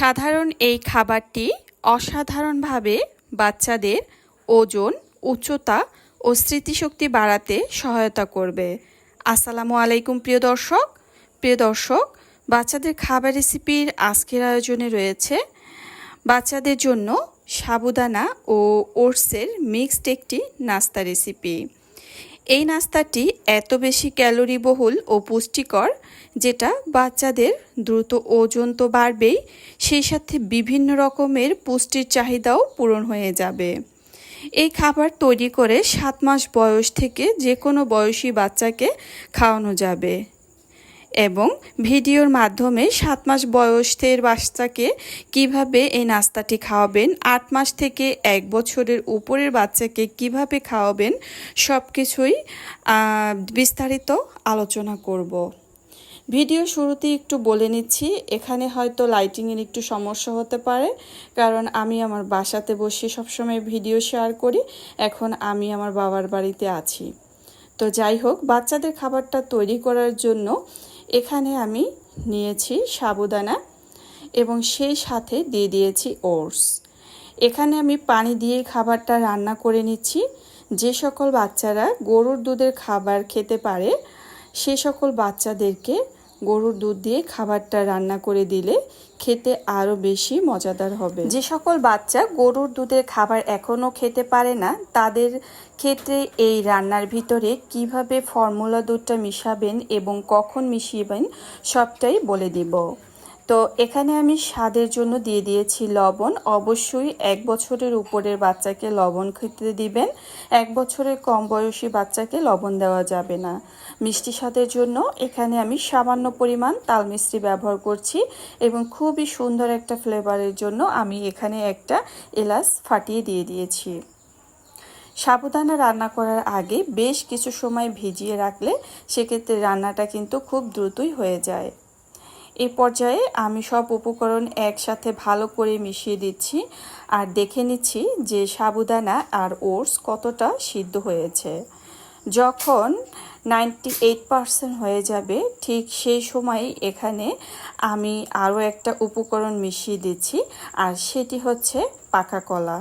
সাধারণ এই খাবারটি অসাধারণভাবে বাচ্চাদের ওজন, উচ্চতা ও স্মৃতিশক্তি বাড়াতে সহায়তা করবে। আসসালামু আলাইকুম, প্রিয় দর্শক। প্রিয় দর্শক, বাচ্চাদের খাবার রেসিপির আজকের আয়োজনে রয়েছে বাচ্চাদের জন্য সাবুদানা ও ওটসের মিক্সড একটি নাস্তা রেসিপি। এই নাস্তাটি এত বেশি ক্যালোরি বহুল ও পুষ্টিকর, যেটা বাচ্চাদের দ্রুত ওজন তো বাড়বেই, সেই সাথে বিভিন্ন রকমের পুষ্টির চাহিদাও পূরণ হয়ে যাবে। এই খাবার তৈরি করে সাত মাস বয়স থেকে যে কোনো বয়সী বাচ্চাকে খাওয়ানো যাবে। এবং ভিডিওর মাধ্যমে সাত মাস বয়সের বাচ্চাকে কীভাবে এই নাস্তাটি খাওয়াবেন, আট মাস থেকে এক বছরের উপরের বাচ্চাকে কীভাবে খাওয়াবেন সব কিছুই বিস্তারিত আলোচনা করব। ভিডিও শুরুতে একটু বলে নিচ্ছি, এখানে হয়তো লাইটিংয়ের একটু সমস্যা হতে পারে, কারণ আমি আমার বাসাতে বসে সবসময় ভিডিও শেয়ার করি, এখন আমি আমার বাবার বাড়িতে আছি। তো যাই হোক, বাচ্চাদের খাবারটা তৈরি করার জন্য এখানে আমি নিয়েছি সাবুদানা এবং সেই সাথে দিয়ে দিয়েছি ওটস। এখানে আমি পানি দিয়ে খাবারটা রান্না করে নিচ্ছি। যে সকল বাচ্চারা গরুর দুধের খাবার খেতে পারে, সে সকল বাচ্চাদেরকে গরুর দুধ দিয়ে খাবারটা রান্না করে দিলে খেতে আরও বেশি মজাদার হবে। যে সকল বাচ্চা গরুর দুধের খাবার এখনও খেতে পারে না, তাদের ক্ষেত্রে এই রান্নার ভিতরে কীভাবে ফর্মুলা দুধটা মিশাবেন এবং কখন মিশিয়েবেন সবটাই বলে দিব। তো এখানে আমি স্বাদের জন্য দিয়ে দিয়েছি লবণ। অবশ্যই এক বছরের উপরের বাচ্চাকে লবণ খেতে দিবেন। এক বছরের কম বয়সী বাচ্চাকে লবণ দেওয়া যাবে না। মিষ্টি স্বাদের জন্য এখানে আমি সামান্য পরিমাণ তাল মিষ্টি ব্যবহার করছি এবং খুবই সুন্দর একটা ফ্লেভারের জন্য আমি এখানে একটা এলাচ ফাটিয়ে দিয়ে দিয়েছি। সাবুদানা রান্না করার আগে বেশ কিছু সময় ভিজিয়ে রাখলে সেক্ষেত্রে রান্নাটা কিন্তু খুব দ্রুতই হয়ে যায়। এই পর্যায়ে আমি সব উপকরণ একসাথে ভালো করে মিশিয়ে দিচ্ছি আর দেখে নিচ্ছি যে সাবুদানা আর ওটস কতটা সিদ্ধ হয়েছে। যখন নাইনটি এইট পারসেন্ট হয়ে যাবে, ঠিক সেই সময় এখানে আমি আরও একটা উপকরণ মিশিয়ে দিচ্ছি আর সেটি হচ্ছে পাকা কলা।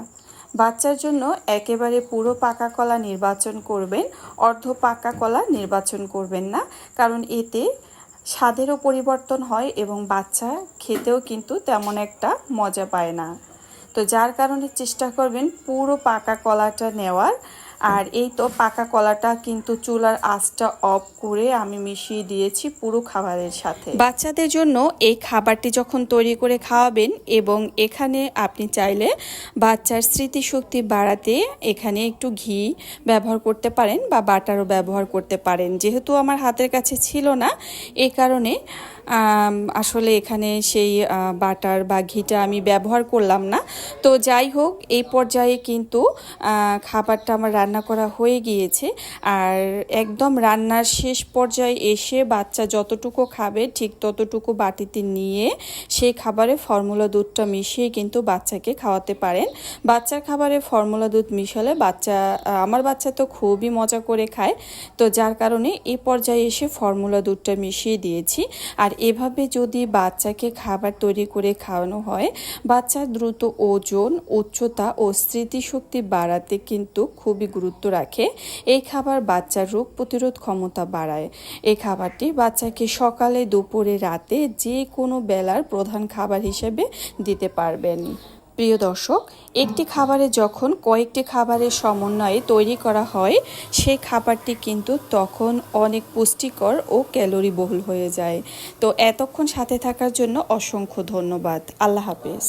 বাচ্চার জন্য একেবারে পুরো পাকা কলা নির্বাচন করবেন, অর্ধ পাকা কলা নির্বাচন করবেন না, কারণ এতে স্বাদেরও পরিবর্তন হয় এবং বাচ্চা খেতেও কিন্তু তেমন একটা মজা পায় না। তো যার কারণে চেষ্টা করবেন পুরো পাকা কলাটা নেওয়ার আর এই তো পাকা কলাটা কিন্তু চুলার আঁচটা অফ করে আমি মিশিয়ে দিয়েছি পুরো খাবারের সাথে। বাচ্চাদের জন্য এই খাবারটি যখন তৈরি করে খাওয়াবেন এবং এখানে আপনি চাইলে বাচ্চার স্মৃতিশক্তি বাড়াতে এখানে একটু ঘি ব্যবহার করতে পারেন বা বাটারও ব্যবহার করতে পারেন। যেহেতু আমার হাতের কাছে ছিল না এই কারণে আসলে এখানে সেই বাটার বা ঘিটা আমি ব্যবহার করলাম না। তো যাই হোক, এই পর্যায়ে কিন্তু খাবারটা আমার করা হয়ে গিয়েছে। আর একদম রান্নার শেষ পর্যায়ে এসে বাচ্চা যতটুকু খাবে, ঠিক ততটুকু বাটিতে নিয়ে সেই খাবারে ফর্মুলা দুধটা মিশিয়ে কিন্তু বাচ্চাকে খাওয়াতে পারেন। বাচ্চার খাবারে ফর্মুলা দুধ মিশালে বাচ্চা, আমার বাচ্চা তো খুবই মজা করে খায়। তো যার কারণে এ পর্যায়ে এসে ফর্মুলা দুধটা মিশিয়ে দিয়েছি। আর এভাবে যদি বাচ্চাকে খাবার তৈরি করে খাওয়ানো হয়, বাচ্চার দ্রুত ওজন, উচ্চতা ও স্মৃতিশক্তি বাড়াতে কিন্তু খুবই গুরুত্ব রাখে, এই খাবার বাচ্চার রোগ প্রতিরোধ ক্ষমতা বাড়ায়। এই খাবারটি বাচ্চাকে সকালে, দুপুরে, রাতে যে কোনো বেলার প্রধান খাবার হিসেবে দিতে পারবেন। প্রিয় দর্শক, একটি খাবারে যখন কয়েকটি খাবারের সমন্বয়ে তৈরি করা হয় সেই খাবারটি কিন্তু তখন অনেক পুষ্টিকর ও ক্যালোরি বহুল হয়ে যায়। তো এতক্ষণ সাথে থাকার জন্য অসংখ্য ধন্যবাদ। আল্লাহ হাফেজ।